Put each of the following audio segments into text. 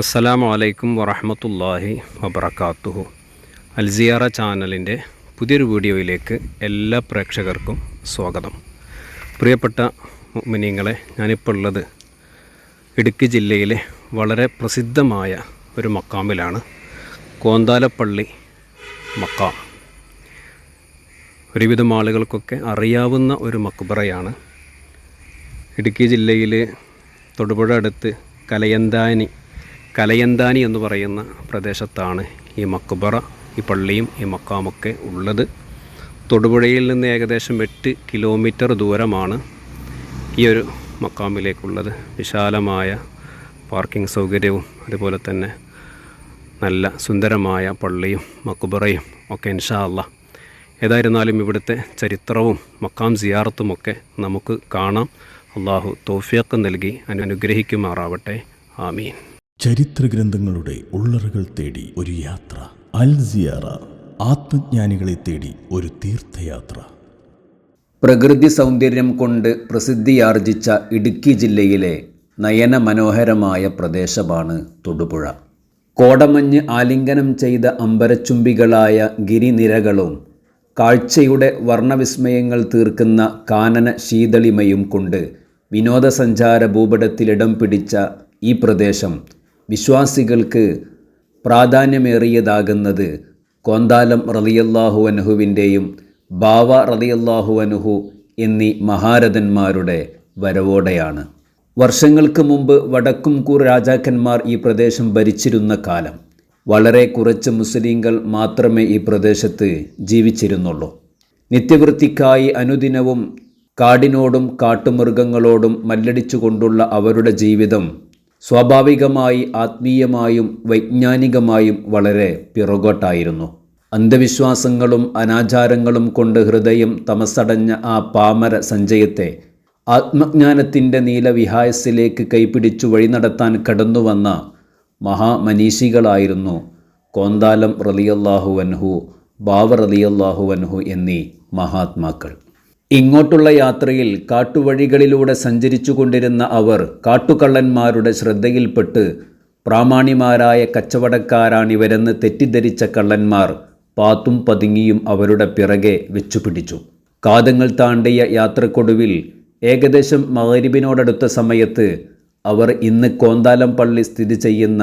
അസ്സലാമു അലൈക്കും വറഹമത്തല്ലാഹി വബർക്കാത്തുഹു അൽസിയാറ ചാനലിന്റെ പുതിയൊരു വീഡിയോയിലേക്ക് എല്ലാ പ്രേക്ഷകർക്കും സ്വാഗതം. പ്രിയപ്പെട്ട മിനിങ്ങളെ ഞാനിപ്പോൾ ഉള്ളത് ഇടുക്കി ജില്ലയിലെ വളരെ പ്രസിദ്ധമായ ഒരു മക്കാമിലാണ്. കോന്താലപ്പള്ളി മക്കാം. ഒരുവിധം ആളുകൾക്കൊക്കെ അറിയാവുന്ന ഒരു മക്ബറയാണ്. ഇടുക്കി ജില്ലയിൽ തൊടുപുഴ അടുത്ത് കലയന്താനി കലയന്താനി എന്ന് പറയുന്ന പ്രദേശത്താണ് ഈ മക്ബറ ഈ പള്ളിയും ഈ മക്കാമൊക്കെ ഉള്ളത്. തൊടുപുഴയിൽ നിന്ന് ഏകദേശം എട്ട് കിലോമീറ്റർ ദൂരമാണ് ഈ ഒരു മക്കാമിലേക്കുള്ളത്. വിശാലമായ പാർക്കിംഗ് സൗകര്യവും അതുപോലെ തന്നെ നല്ല സുന്ദരമായ പള്ളിയും മക്കുബറയും ഒക്കെ ഇൻഷാല്ല ഏതായിരുന്നാലും ഇവിടുത്തെ ചരിത്രവും മക്കാം സിയാറത്തുമൊക്കെ നമുക്ക് കാണാം. അള്ളാഹു തോഫിയക്ക് നൽകി അനു- അനുഗ്രഹിക്കുമാറാവട്ടെ. ആമീൻ. ചരിത്രഗ്രന്ഥങ്ങളുടെ ഉള്ളറുകൾ തേടി ഒരു യാത്ര. അൽ സിയാറ ആത്മജ്ഞാനികളെ തേടി ഒരു തീർത്ഥയാത്ര. പ്രകൃതി സൗന്ദര്യം കൊണ്ട് പ്രസിദ്ധിയാർജിച്ച ഇടുക്കി ജില്ലയിലെ നയന മനോഹരമായ പ്രദേശമാണ് തൊടുപുഴ. കോടമഞ്ഞ് ആലിംഗനം ചെയ്ത അമ്പരച്ചുംബികളായ ഗിരിനിരകളും കാഴ്ചയുടെ വർണവിസ്മയങ്ങൾ തീർക്കുന്ന കാനന ശീതളിമയും കൊണ്ട് വിനോദസഞ്ചാര ഭൂപടത്തിലിടം പിടിച്ച ഈ പ്രദേശം വിശ്വാസികൾക്ക് പ്രാധാന്യമേറിയതാകുന്നത് കോന്താലം റതിയല്ലാഹു അൻഹുവിന്റെയും ബാവ റതിയല്ലാഹു അൻഹു എന്നീ മഹാരഥന്മാരുടെ വരവോടെയാണ്. വർഷങ്ങൾക്ക് മുമ്പ് വടക്കുംകൂർ രാജാക്കന്മാർ ഈ പ്രദേശം ഭരിച്ചിരുന്ന കാലം. വളരെ കുറച്ച് മുസ്ലിങ്ങൾ മാത്രമേ ഈ പ്രദേശത്ത് ജീവിച്ചിരുന്നുള്ളൂ. നിത്യവൃത്തിക്കായി അനുദിനവും കാടിനോടും കാട്ടുമൃഗങ്ങളോടും മല്ലടിച്ചുകൊണ്ടുള്ള അവരുടെ ജീവിതം സ്വാഭാവികമായി ആത്മീയമായും വൈജ്ഞാനികമായും വളരെ പിറകോട്ടായിരുന്നു. അന്ധവിശ്വാസങ്ങളും അനാചാരങ്ങളും കൊണ്ട് ഹൃദയം തമസടഞ്ഞ ആ പാമര സഞ്ജയത്തെ ആത്മജ്ഞാനത്തിന്റെ നീലവിഹായസിലേക്ക് കൈപിടിച്ചു വഴി നടത്താൻ കടന്നുവന്ന മഹാമനീഷികളായിരുന്നു കോന്താലം റലിയല്ലാഹു വൻഹു ബാവർ റലിയല്ലാഹു വൻഹു എന്നീ മഹാത്മാക്കൾ. ഇങ്ങോട്ടുള്ള യാത്രയിൽ കാട്ടുവഴികളിലൂടെ സഞ്ചരിച്ചു കൊണ്ടിരുന്ന അവർ കാട്ടുകള്ളന്മാരുടെ ശ്രദ്ധയിൽപ്പെട്ട് പ്രാമാണിമാരായ കച്ചവടക്കാരാണിവരെന്ന് തെറ്റിദ്ധരിച്ച കള്ളന്മാർ പാത്തും പതുങ്ങിയും അവരുടെ പിറകെ വെച്ചുപിടിച്ചു. കാതങ്ങൾ താണ്ടിയ യാത്രക്കൊടുവിൽ ഏകദേശം മകരിബിനോടടുത്ത സമയത്ത് അവർ ഇന്ന് കോന്താലം പള്ളി സ്ഥിതി ചെയ്യുന്ന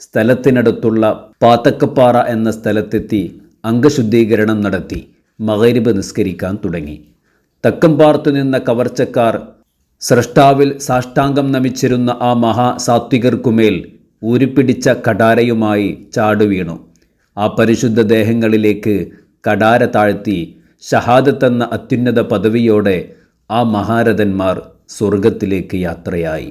സ്ഥലത്തിനടുത്തുള്ള പാത്തക്കപ്പാറ എന്ന സ്ഥലത്തെത്തി അംഗശുദ്ധീകരണം നടത്തി. മകരിബ് നിസ്കരിക്കാൻ തുടങ്ങി. തക്കം പാർത്തു നിന്ന കവർച്ചക്കാർ സ്രഷ്ടാവിൽ സാഷ്ടാംഗം നമിച്ചിരുന്ന ആ മഹാസാത്വികർക്കുമേൽ ഊരിപ്പിടിച്ച കടാരയുമായി ചാടുവീണു. ആ പരിശുദ്ധ ദേഹങ്ങളിലേക്ക് കടാര താഴ്ത്തി ഷഹാദത്തെന്ന അത്യുന്നത പദവിയോടെ ആ മഹാരഥന്മാർ സ്വർഗത്തിലേക്ക് യാത്രയായി.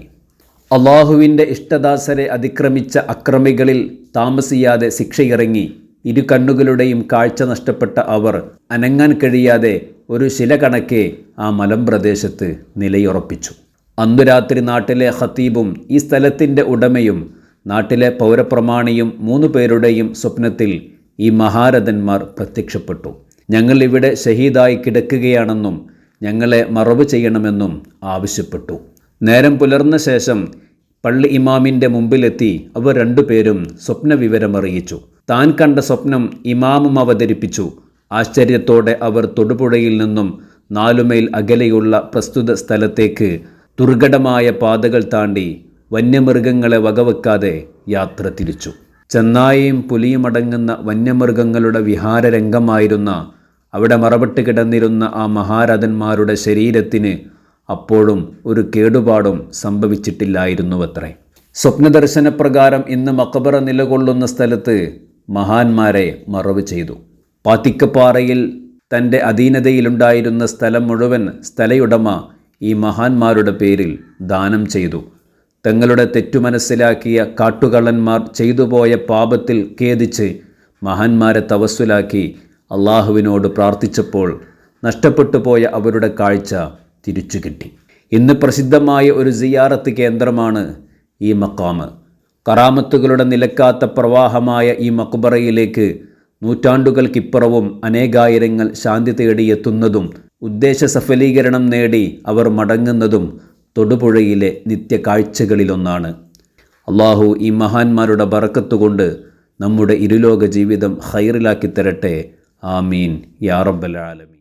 അള്ളാഹുവിന്റെ ഇഷ്ടദാസരെ അതിക്രമിച്ച അക്രമികളിൽ താമസിയാതെ ശിക്ഷയിറങ്ങി ഇരു കണ്ണുകളുടെയും കാഴ്ച നഷ്ടപ്പെട്ട അവർ അനങ്ങാൻ കഴിയാതെ ഒരു ശില കണക്കെ ആ മലമ്പ്രദേശത്ത് നിലയുറപ്പിച്ചു. അന്നു രാത്രി നാട്ടിലെ ഖത്തീബും ഈ സ്ഥലത്തിന്റെ ഉടമയും നാട്ടിലെ പൗരപ്രമാണിയും മൂന്നു പേരുടെയും സ്വപ്നത്തിൽ ഈ മഹാരഥന്മാർ പ്രത്യക്ഷപ്പെട്ടു. ഞങ്ങൾ ഇവിടെ ഷഹീദായി കിടക്കുകയാണെന്നും ഞങ്ങളെ മറവ് ചെയ്യണമെന്നും ആവശ്യപ്പെട്ടു. നേരം പുലർന്ന ശേഷം പള്ളി ഇമാമിന്റെ മുമ്പിലെത്തി അവർ രണ്ടുപേരും സ്വപ്നവിവരമറിയിച്ചു. താൻ കണ്ട സ്വപ്നം ഇമാമും അവതരിപ്പിച്ചു. ആശ്ചര്യത്തോടെ അവർ തൊടുപുഴയിൽ നിന്നും നാലുമൈൽ അകലെയുള്ള പ്രസ്തുത സ്ഥലത്തേക്ക് ദുർഘടമായ പാതകൾ താണ്ടി വന്യമൃഗങ്ങളെ വകവെക്കാതെ യാത്ര തിരിച്ചു. ചെന്നായയും പുലിയും അടങ്ങുന്ന വന്യമൃഗങ്ങളുടെ വിഹാരരംഗമായിരുന്ന അവിടെ മറവിട്ട് കിടന്നിരുന്ന ആ മഹാരഥന്മാരുടെ ശരീരത്തിന് അപ്പോഴും ഒരു കേടുപാടും സംഭവിച്ചിട്ടില്ലായിരുന്നുവത്രേ. സ്വപ്നദർശനപ്രകാരം ഇന്ന് മക്കബറ നിലകൊള്ളുന്ന സ്ഥലത്ത് മഹാന്മാരെ മറവ് ചെയ്തു. പാത്തിക്കപ്പാറയിൽ തന്റെ അധീനതയിലുണ്ടായിരുന്ന സ്ഥലം മുഴുവൻ സ്ഥലയുടമ ഈ മഹാന്മാരുടെ പേരിൽ ദാനം ചെയ്തു. തങ്ങളുടെ തെറ്റു മനസ്സിലാക്കിയ കാട്ടുകള്ളന്മാർ ചെയ്തുപോയ പാപത്തിൽ ഖേദിച്ച് മഹാന്മാരെ തവസ്സുലാക്കി അള്ളാഹുവിനോട് പ്രാർത്ഥിച്ചപ്പോൾ നഷ്ടപ്പെട്ടു പോയ അവരുടെ കാഴ്ച തിരിച്ചു കിട്ടി. ഇന്ന് പ്രസിദ്ധമായ ഒരു സിയാറത്ത് കേന്ദ്രമാണ് ഈ മക്കാമ് കറാമത്തുകളുടെ നിലക്കാത്ത പ്രവാഹമായ ഈ മക്ബറയിലേക്ക് നൂറ്റാണ്ടുകൾക്കിപ്പുറവും അനേകായിരങ്ങൾ ശാന്തി തേടിയെത്തുന്നതും ഉദ്ദേശ സഫലീകരണം നേടി അവർ മടങ്ങുന്നതും തൊടുപുഴയിലെ നിത്യകാഴ്ചകളിലൊന്നാണ്. അള്ളാഹു ഈ മഹാന്മാരുടെ ബറക്കത്തുകൊണ്ട് നമ്മുടെ ഇരുലോക ജീവിതം ഹൈറിലാക്കി തരട്ടെ. ആമീൻ. യാ റബ്ബൽ ആലമീൻ.